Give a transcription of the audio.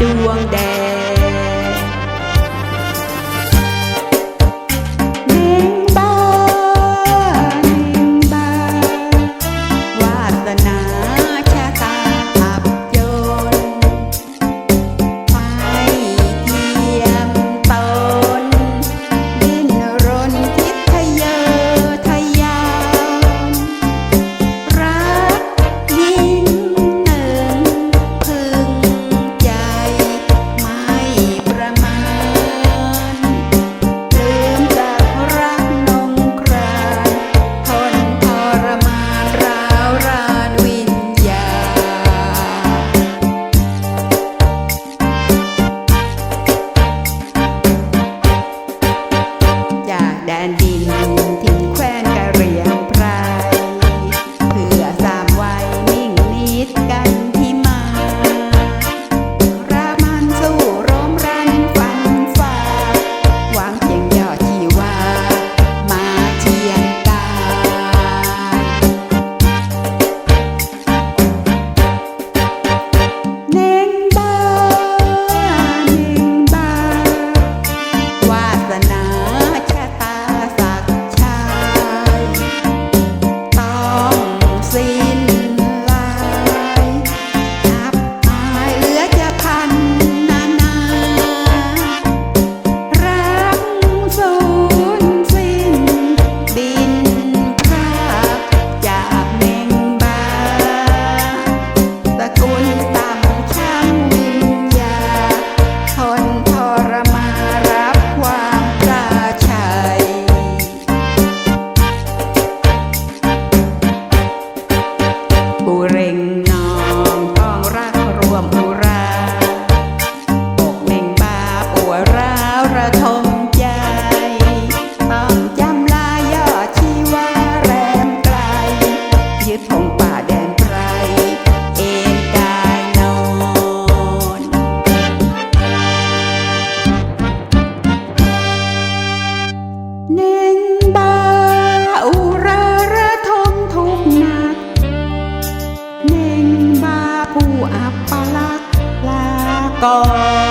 ดวงแดง วร้วระทมใจ ต้อจำลายอดชีวาแรงไกล ยึดธงปาแดนไพรเองานอนหนึ่บาอุระระทุกหนักหนบาผู้อัปลักษณ์าก่อน